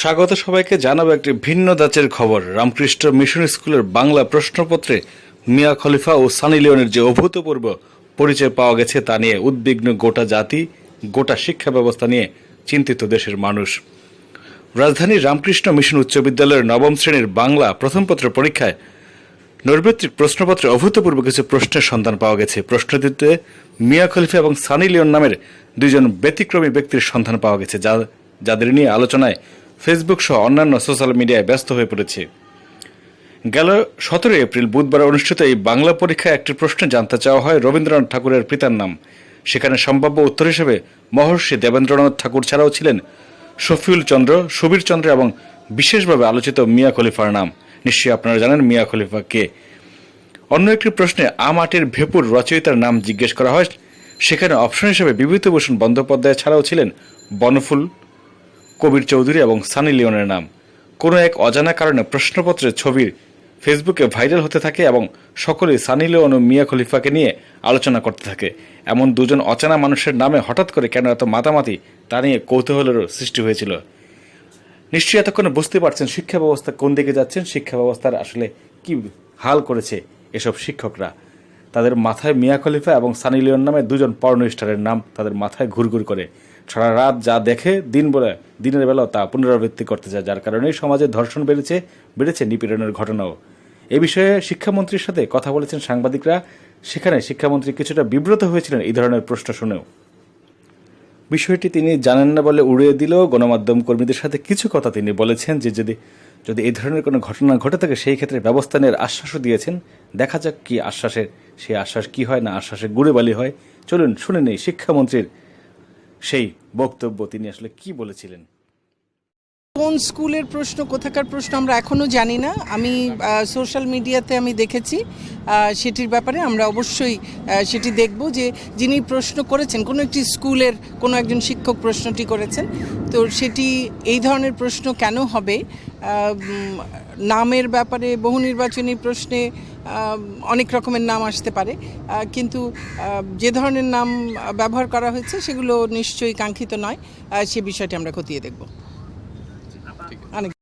স্বাগত সবাইকে, জানাব একটি ভিন্ন ধাঁচের খবর। রামকৃষ্ণ মিশন স্কুলের বাংলা প্রশ্নপত্রে মিয়া খলিফা ও সানি লিওনের যে অভূতপূর্ব পরিচয় পাওয়া গেছে তা নিয়ে উদ্বিগ্ন গোটা জাতি, গোটা শিক্ষা ব্যবস্থা নিয়ে চিন্তিত দেশের মানুষ। রাজধানীর রামকৃষ্ণ মিশন উচ্চ বিদ্যালয়ের নবম শ্রেণির বাংলা প্রথম পত্র পরীক্ষায় নৈর্ব্যত্রিক প্রশ্নপত্রে অভূতপূর্ব কিছু প্রশ্নের সন্ধান পাওয়া গেছে। প্রশ্নটিতে মিয়া খলিফা এবং সানি লিওন নামের দুজন ব্যতিক্রমী ব্যক্তির সন্ধান পাওয়া গেছে, যা যাদের নিয়ে আলোচনায় ফেসবুক সহ অন্যান্য সোশ্যাল মিডিয়ায় ব্যস্ত হয়ে পড়েছে। গেল সতেরো এপ্রিল বুধবার অনুষ্ঠিত এই বাংলা পরীক্ষায় একটি প্রশ্নে জানতে চাওয়া হয় রবীন্দ্রনাথ ঠাকুরের পিতার নাম। সেখানে সম্ভাব্য উত্তর হিসেবে মহর্ষি দেবেন্দ্রনাথ ঠাকুর ছাড়াও ছিলেন শফিউল চন্দ্র, সুবীর চন্দ্র এবং বিশেষভাবে আলোচিত মিয়া খলিফার নাম। নিশ্চয়ই আপনারা জানেন মিয়া খলিফা কে। অন্য একটি প্রশ্নে আ মাটির ভেপুর রচয়িতার নাম জিজ্ঞেস করা হয়। সেখানে অপশন হিসেবে বিভূতিভূষণ বন্দ্যোপাধ্যায় ছাড়াও ছিলেন বনফুল কবির চৌধুরী এবং সানি লিওনের নাম। কোনো এক অজানা কারণে প্রশ্নপত্রের ছবির ফেসবুকে ভাইরাল হতে থাকে এবং সকলেই সানি লিওন ও মিয়া খলিফাকে নিয়ে আলোচনা করতে থাকে। এমন দুজন অজানা মানুষের নামে হঠাৎ করে কেন এত মাতামাতি, তা নিয়ে কৌতূহলেরও সৃষ্টি হয়েছিল। নিশ্চয়ই এতক্ষণে বুঝতে পারছেন শিক্ষা ব্যবস্থা কোন দিকে যাচ্ছেন, শিক্ষা ব্যবস্থার আসলে কি হাল করেছে এসব শিক্ষকরা। তাদের মাথায় মিয়া খলিফা এবং সানি লিওন নামে দুজন পর্ণ স্টারের নাম তাদের মাথায় ঘুরঘুর করে। সারা রাত যা দেখে দিন বলে, দিনের বেলাও তা পুনরাবৃত্তি করতে চায়, যার কারণেই সমাজে ধর্ষণ বেড়েছে বেড়েছে নিপীড়নের ঘটনাও। এ বিষয়ে শিক্ষামন্ত্রীর সাথে কথা বলেছেন সাংবাদিকরা। সেখানে শিক্ষামন্ত্রী কিছুটা বিব্রত হয়েছিলেন এই ধরনের প্রশ্ন শুনেও। বিষয়টি তিনি জানেন না বলে উড়িয়ে দিলেও গণমাধ্যম কর্মীদের সাথে কিছু কথা তিনি বলেছেন যে যদি যদি এই ধরনের কোনো ঘটনা ঘটে থাকে, সেই ক্ষেত্রে ব্যবস্থা নেওয়ার আশ্বাসও দিয়েছেন। দেখা যাক কি আশ্বাসের, সেই আশ্বাস কি হয় না আশ্বাসে গুড়ে বালি হয়। চলুন শুনে নেই শিক্ষামন্ত্রীর সেই বক্তব্য তিনি আসলে কি বলেছিলেন? কোন স্কুলের প্রশ্ন, কোথাকার প্রশ্ন আমরা এখনও জানি না। আমি সোশ্যাল মিডিয়াতে আমি দেখেছি সেটির ব্যাপারে আমরা অবশ্যই সেটি দেখব যে যিনি প্রশ্ন করেছেন, কোনো একটি স্কুলের কোনো একজন শিক্ষক প্রশ্নটি করেছেন, তো সেটি এই ধরনের প্রশ্ন কেন হবে? নামের ব্যাপারে বহু নির্বাচনী প্রশ্নে অনেক রকমের নাম আসতে পারে কিন্তু যে ধরনের নাম ব্যবহার করা হয়েছে, সেগুলো নিশ্চয়ই কাঙ্ক্ষিত নয় সে বিষয়টি আমরা খতিয়ে দেখব। অনেক